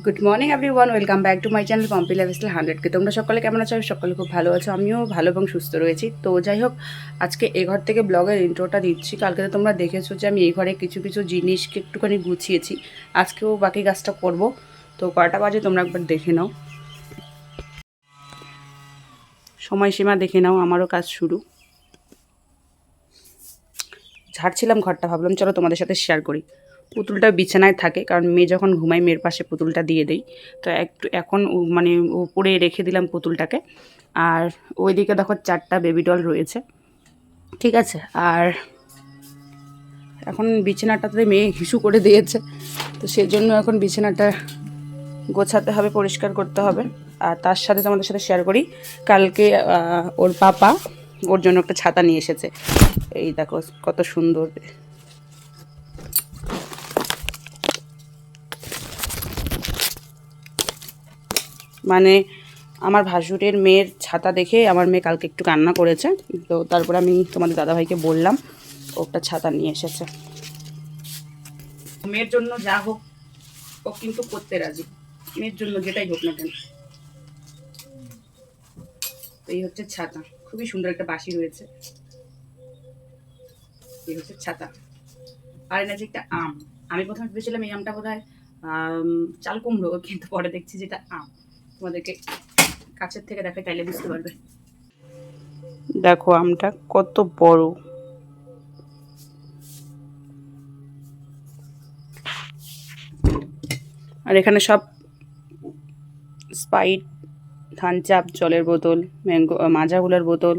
Good morning every one welcome back to my channel Pompi lifestyle হান্ড্রেডকে তোমরা সকলে কেমন আছো? সকলে খুব ভালো আছো। আমিও ভালো এবং সুস্থ রয়েছি। তো যাই হোক, আজকে এ ঘর থেকে ব্লগের ইন্ট্রোটা দিচ্ছি। কালকে তো তোমরা দেখেছ যে আমি এই ঘরে কিছু কিছু জিনিসকে একটুখানি গুছিয়েছি। আজকেও বাকি কাজটা করব। তো কটা বাজে তোমরা একবার দেখে নাও। সময়সীমা দেখে নাও, আমারও কাজ শুরু। ঝাড়ছিলাম ঘরটা, ভাবলাম চলো তোমাদের সাথে শেয়ার করি। পুতুলটা বিছানায় থাকে, কারণ মেয়ে যখন ঘুমায়, মেয়ের পাশে পুতুলটা দিয়ে দেই। তো একটু, এখন মানে উপরে রেখে দিলাম পুতুলটাকে। আর ওইদিকে দেখো চারটা বেবি ডল রয়েছে। ঠিক আছে? আর এখন বিছানাটাতে মেয়ে হিসু করে দিয়েছে। তো সেই জন্য এখন বিছানাটা গোছাতে হবে, পরিষ্কার করতে হবে। আর তার সাথে তোমাদের সাথে শেয়ার করি, কালকে ওর পাপা ওর জন্য একটা ছাতা নিয়ে এসেছে। এই দেখো কত সুন্দর। মানে আমার ভাসুরের মেয়ের ছাতা দেখে আমার মেয়ে কালকে একটু কান্না করেছে। তো তারপরে আমি তোমাদের দাদাভাইকে বললাম, ও একটা ছাতা নিয়ে এসেছে। মেয়ের জন্য যা হোক, ও কিন্তু করতে রাজি। মেয়ের জন্য যেটাই হোক না কেন। এই হচ্ছে ছাতা। খুবই সুন্দর একটা বাসি রয়েছে। এই হচ্ছে ছাতা। আর এনেছে একটা আম। আমি প্রথমে ভেবেছিলাম এই আমটা বোধ হয় চাল কুমড়ো, কিন্তু পরে দেখছি যেটা আম। তোমাদেরকে কাছের থেকে দেখে তাইলে বুঝতে পারবে। দেখো আমটা কত বড়। আর এখানে সব স্পাইট, ধান চাপ, জলের বোতল, ম্যাঙ্গো, মাজাগুলোর বোতল।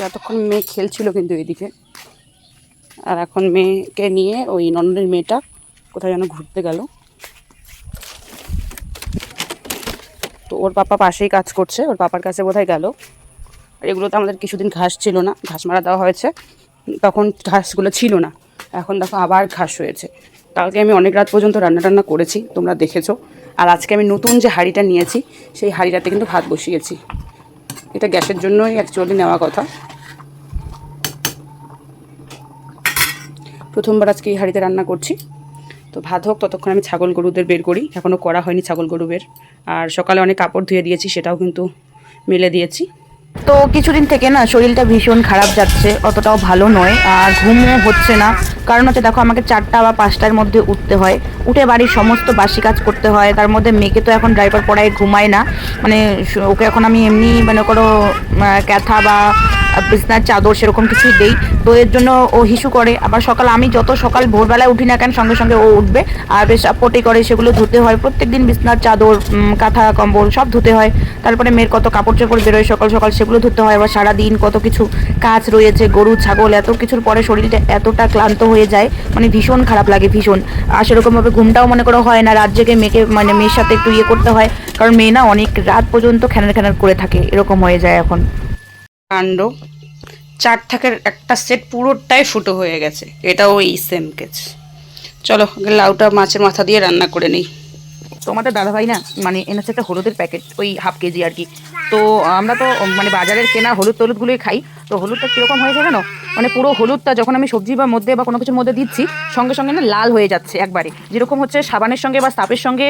তো এতক্ষণ মেয়ে খেলছিল কিন্তু এদিকে। আর এখন মেয়েকে নিয়ে ওই নন্দনের মেয়েটা কোথায় যেন ঘুরতে গেল। তো ওর পাপা পাশেই কাজ করছে, ওর পাপার কাছে বোধহয় গেল। আর এগুলোতে আমাদের কিছুদিন ঘাস ছিল না, ঘাস মারা দেওয়া হয়েছে। তখন ঘাসগুলো ছিল না, এখন দেখো আবার ঘাস হয়েছে। কালকে আমি অনেক রাত পর্যন্ত রান্না টান্না করেছি, তোমরা দেখেছ। আর আজকে আমি নতুন যে হাঁড়িটা নিয়েছি, সেই হাঁড়িটাতে কিন্তু ভাত বসিয়েছি। এটা গ্যাসের জন্যই অ্যাকচুয়ালি নেওয়া কথা। প্রথমবার আজকে এই হাঁড়িতে রান্না করছি। তো ভাত হোক, ততক্ষণ আমি ছাগল গরুদের বের করি। এখনও করা হয়নি ছাগল গরু বের আর সকালে অনেক কাপড় ধুয়ে দিয়েছি, সেটাও কিন্তু মেলে দিয়েছি। তো কিছুদিন থেকে না শরীরটা ভীষণ খারাপ যাচ্ছে, অতটাও ভালো নয়। আর ঘুমও হচ্ছে না। কারণ হচ্ছে দেখো, আমাকে চারটা বা পাঁচটার মধ্যে উঠতে হয়। উঠে বাড়ির সমস্ত বাসি কাজ করতে হয়। তার মধ্যে মেয়েকে তো এখন ড্রাইভার পড়ায় ঘুমায় না। মানে ওকে এখন আমি এমনি মানে করো ক্যাথা বা বিছনার চাদর সেরকম কিছুই দেই। তো এর জন্য ও হিসু করে। আবার সকাল আমি যত সকাল ভোরবেলায় উঠি না কেন, সঙ্গে সঙ্গে ও উঠবে। আর বেশ পটি করে সেগুলো ধুতে হয়। প্রত্যেকদিন বিছনার চাদর কাঁথা, কম্বল সব ধুতে হয়। তারপরে মেয়ের কত কাপড় চোপড় বেরোয় সকাল সকাল সেগুলো ধুতে হয়। আবার সারাদিন কত কিছু কাজ রয়েছে, গরু, ছাগল, এত কিছুর পরে শরীরটা এতটা ক্লান্ত হয়ে যায়। মানে ভীষণ খারাপ লাগে, ভীষণ। আর সেরকমভাবে ঘুমটাও মনে করো হয় না। রাত জেগে মেয়েকে মানে মেয়ের সাথে একটু ইয়ে করতে হয়। কারণ মেয়ে না অনেক রাত পর্যন্ত খ্যানার খ্যানার করে থাকে। এরকম হয়ে যায় এখন। কাণ্ড। চার থাকের একটা সেট পুরোটাই ফুটো হয়ে গেছে। এটাও এই সেম কেচ চলো লাউটা মাছের মাথা দিয়ে রান্না করে নিই। তোমাদের দাদাভাই না মানে এনেছে একটা হলুদের প্যাকেট ওই হাফ কেজি আর কি। তো আমরা তো মানে বাজারের কেনা হলুদ টলুদগুলোই খাই। তো হলুদটা কীরকম হয়েছে জানো? মানে পুরো হলুদটা যখন আমি সবজি বা মধ্যে বা কোনো কিছুর মধ্যে দিচ্ছি, সঙ্গে সঙ্গে না লাল হয়ে যাচ্ছে একবারে। যেরকম হচ্ছে সাবানের সঙ্গে বা সাপের সঙ্গে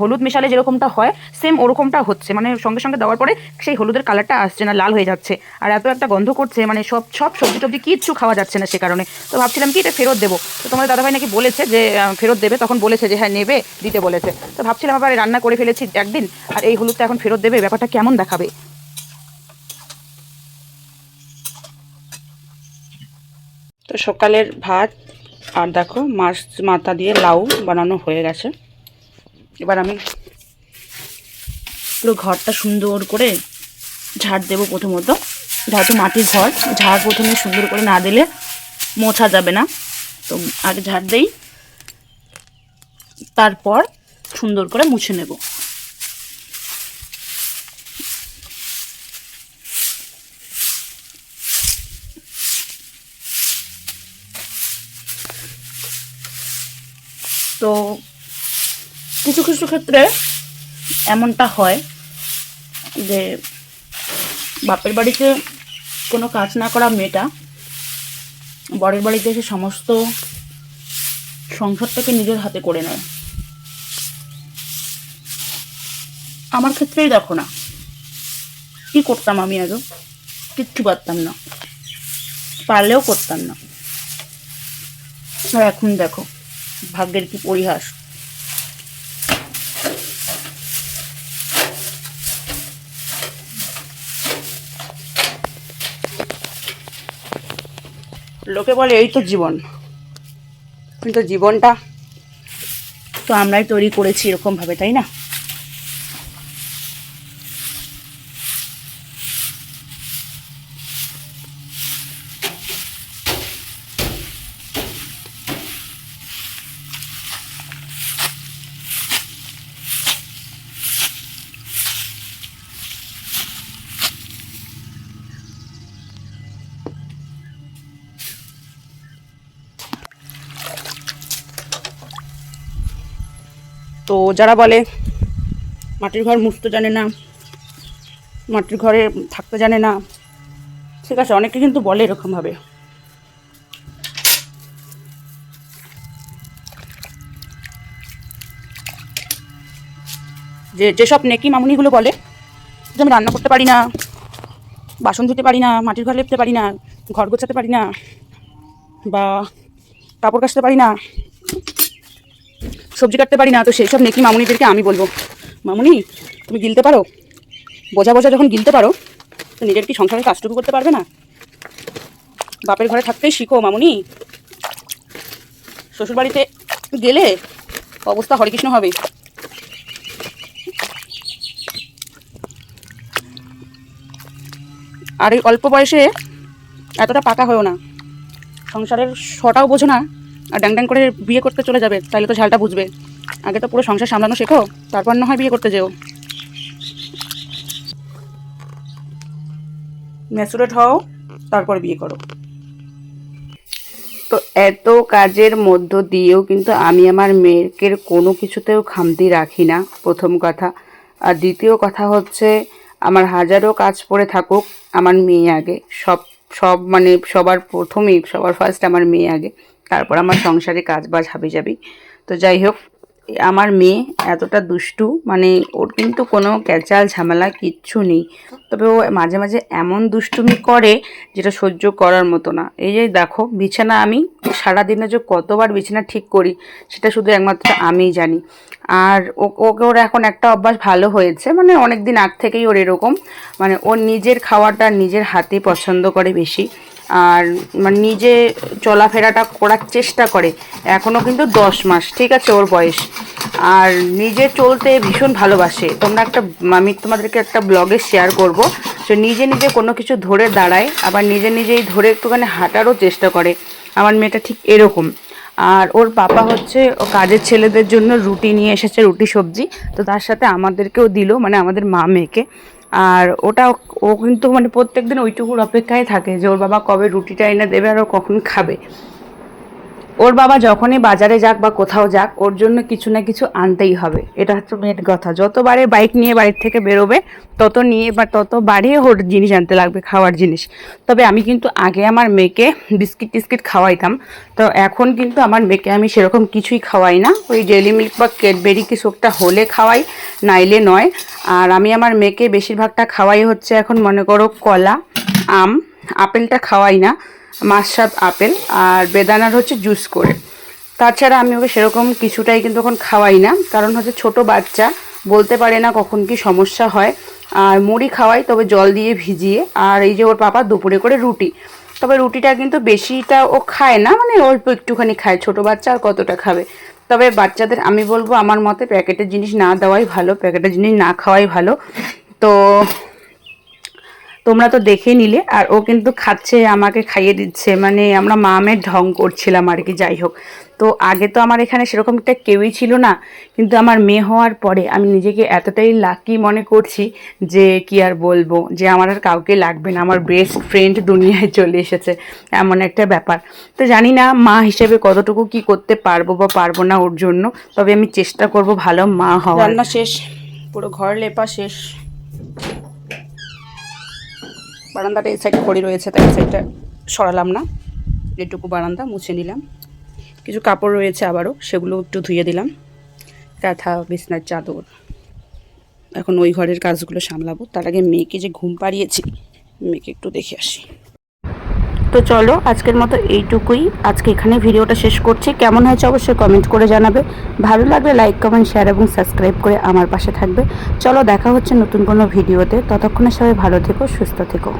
হলুদ মেশালে যেরকমটা হয় সেম ওরকমটা হচ্ছে। মানে সঙ্গে সঙ্গে দেওয়ার পরে সেই হলুদের কালারটা আসছে না, লাল হয়ে যাচ্ছে। আর এত একটা গন্ধ করছে মানে সব সব সবজি টবজি কিচ্ছু খাওয়া যাচ্ছে না সে কারণে। তো ভাবছিলাম কি এটা ফেরত দেবো? তো তোমার দাদাভাই নাকি বলেছে যে ফেরত দেবে, তখন বলেছে যে হ্যাঁ নেবে। দিতে বলেছে। তো ভাবছিলাম আবার রান্না করে ফেলেছি একদিন, আর এই হলুদটা এখন ফেরত দেবে, ব্যাপারটা কেমন দেখাবে? তো সকালের ভাত, আর দেখো, মাছ মাথা দিয়ে লাউ বানানো হয়ে গেছে। এবার আমি পুরো ঘরটা সুন্দর করে ঝাড় দেবো প্রথমত। যেহেতু মাটির ঘর, ঝাড় প্রথমে সুন্দর করে না দিলে মোছা যাবে না। তো আগে ঝাড় দেই। তারপর সুন্দর করে মুছে নেব। তো কিছু কিছু ক্ষেত্রে এমনটা হয় যে বাপের বাড়িতে কোনো কাজ না করা মেয়েটা বরের বাড়িতে এসে সমস্ত সংসারটাকে নিজের হাতে করে নেয়। আমার ক্ষেত্রেই দেখো না। কি করতাম আমি আগে কিচ্ছু পারতাম না। পারলেও করতাম না। আর এখন দেখো, ভাগ্যের কি পরিহাস। লোকে বলে, এই তো জীবন। কিন্তু জীবনটা তো আমরাই তৈরি করেছি এরকমভাবে, তাই না? যারা বলে মাটির ঘর মুছতে জানে না, মাটির ঘরে থাকতে জানে না, ঠিক আছে, অনেকে কিন্তু বলে এরকমভাবে। যে, যেসব নেকি মামুনিগুলো বলে যে আমি রান্না করতে পারি না, বাসন ধুতে পারি না, মাটির ঘর লেপতে পারি না, ঘর গোছাতে পারি না, বা কাপড় কাচতে পারি না সবজি কাটতে পারি না, তো সেই সব নেকি মামুনিদেরকে আমি বলব। মামুনি, তুমি গিলতে পারো? বোঝা বোঝা যখন গিলতে পারো, তো নিজের কি সংসারের কাজটুকু করতে পারবে না? বাপের ঘরে থাকতেই শিখো, মামুনি। শ্বশুরবাড়িতে গেলে অবস্থা হরেকৃষ্ণ হবে। আর এই অল্প বয়সে এতটা পাকা হয়েও না। সংসারের শটাও বোঝো না। আর ড্যাং ড্যাং করে বিয়ে করতে চলে যাবে, তাহলে তো ঝালটা বুঝবে। আগে তো পুরো সংসার সামলানো শেখো, তারপর না হয় বিয়ে করতে যেও। ম্যাচুরেট হও, তারপর বিয়ে করো। তো এত কাজের মধ্য দিয়েও কিন্তু আমি আমার মেয়েকে কোনো কিছুতেও খামতি রাখি না, প্রথম কথা। আর দ্বিতীয় কথা হচ্ছে, আমার হাজারো কাজ পড়ে থাকুক আমার মেয়ে আগে। সব সব মানে সবার প্রথমেই, সবার ফার্স্ট আমার মেয়ে আগে। তারপর আমার সংসারে কাজ বাজ হাবি যাবি। তো যাই হোক, আমার মেয়ে এতটা দুষ্টু মানে ওর কিন্তু কোনো ক্যাচাল ঝামেলা কিচ্ছু নেই। তবে ও মাঝে মাঝে এমন দুষ্টুমি করে যেটা সহ্য করার মতো না। এই যে দেখো, বিছানা আমি সারাদিনে যে কতবার বিছানা ঠিক করি, সেটা শুধু একমাত্র আমিই জানি। আর ওকে ওর এখন একটা অভ্যাস ভালো হয়েছে মানে অনেক দিন আগ থেকেই ওর এরকম। মানে ওর নিজের খাওয়াটা নিজের হাতে পছন্দ করে বেশি। আর মানে নিজে চলাফেরাটা করার চেষ্টা করে। এখনও কিন্তু দশ মাস, ঠিক আছে ওর বয়স। আর নিজে চলতে ভীষণ ভালোবাসে। তোমরা একটা, আমি তোমাদেরকে একটা ব্লগে শেয়ার করব। সে নিজে নিজে কোনো কিছু ধরে দাঁড়ায়, আবার নিজে নিজেই ধরে একটুখানি হাঁটারও চেষ্টা করে। আমার মেয়েটা ঠিক এরকম। আর ওর পাপা হচ্ছে, ও কাজের ছেলেদের জন্য রুটি নিয়ে এসেছে, রুটি সবজি। তো তার সাথে আমাদেরকেও দিল মানে আমাদের মা মেয়েকে। আর ওটা ও কিন্তু মানে প্রত্যেক দিন ওইটুকুর অপেক্ষায় থাকে যে ওর বাবা কবে রুটিটা এনে দেবে আর ও কখন খাবে। ওর বাবা যখনই বাজারে যাক বা কোথাও যাক, ওর জন্য কিছু না কিছু আনতেই হবে। এটা হচ্ছে মেন কথা। যতবারে বাইক নিয়ে বাড়ির থেকে বেরোবে, তত নিয়ে বা তত বাড়িয়ে ওর জিনিস আনতে লাগবে, খাওয়ার জিনিস। তবে আমি কিন্তু আগে আমার মেয়েকে বিস্কিট টিস্কিট খাওয়াইতাম। তো এখন কিন্তু আমার মেয়েকে আমি সেরকম কিছুই খাওয়াই না। ওই ডেলি মিল্ক বা ক্যাডবেরি কিছু একটা হলে খাওয়াই, নাইলে নয়। আর আমি আমার মেয়েকে বেশিরভাগটা খাওয়াই হচ্ছে এখন মনে করো কলা, আম, আপেলটা খাওয়াই না। মাসাব আপেল আর বেদানার হচ্ছে জুস করে। তাছাড়া আমি ওকে সেরকম কিছুটাই কিন্তু এখন খাওয়াই না, কারণ হচ্ছে ছোট বাচ্চা, বলতে পারে না কখন কি সমস্যা হয়। আর মুড়ি খাওয়াই, তবে জল দিয়ে ভিজিয়ে, আর এই যে ওর পাপা দুপুরে করে রুটি। তবে রুটিটা কিন্তু বেশিটা ও খায় না মানে অল্প একটুখানি খায়, ছোট বাচ্চা আর কতটা খাবে। তবে বাচ্চাদের, আমি বলব আমার মতে প্যাকেটের জিনিস না দেওয়াই ভালো, প্যাকেটের জিনিস না খাওয়াই ভালো। তো তোমরা তো দেখে নিলে, আর ও কিন্তু খাচ্ছে, আমাকে খাইয়ে দিচ্ছে। মানে আমরা মামের ঢং করছিলাম আর কি, যাই হোক। তো আগে তো আমার এখানে সেরকম একটা কেউই ছিল না, কিন্তু আমার মেয়ে হওয়ার পরে আমি নিজেকে এতটাই লাকি মনে করছি যে কি আর বলব, যে আমার আর কাউকে লাগবে না। আমার বেস্ট ফ্রেন্ড দুনিয়ায় চলে এসেছে, এমন একটা ব্যাপার। তো জানি না মা হিসেবে কতটুকু কি করতে পারব বা পারব না ওর জন্য, তবে আমি চেষ্টা করব ভালো মা হওয়ার। রান্না শেষ, পুরো ঘর লেপা শেষ। বারান্দাটা এই সাইডে পড়ে রয়েছে, তাই সাইডটা সরালাম না। এটুকু বারান্দা মুছে নিলাম। কিছু কাপড় রয়েছে আবারও, সেগুলো একটু ধুয়ে দিলাম। কাঁথা বিছনার চাদর। এখন ওই ঘরের কাজগুলো সামলাবো। তার আগে মেয়েকে যে ঘুম পাড়িয়েছি, মেয়েকে একটু দেখে আসি। তো চলো, আজকের মতো এইটুকুই। আজকে এখানে ভিডিওটা শেষ করছি। কেমন হয়েছে অবশ্যই কমেন্ট করে জানাবে। ভালো লাগলে লাইক কমেন্ট শেয়ার এবং সাবস্ক্রাইব করে আমার পাশে থাকবে। চলো, দেখা হচ্ছে নতুন কোনো ভিডিওতে। ততক্ষণে সবাই ভালো থেকো, সুস্থ থেকো।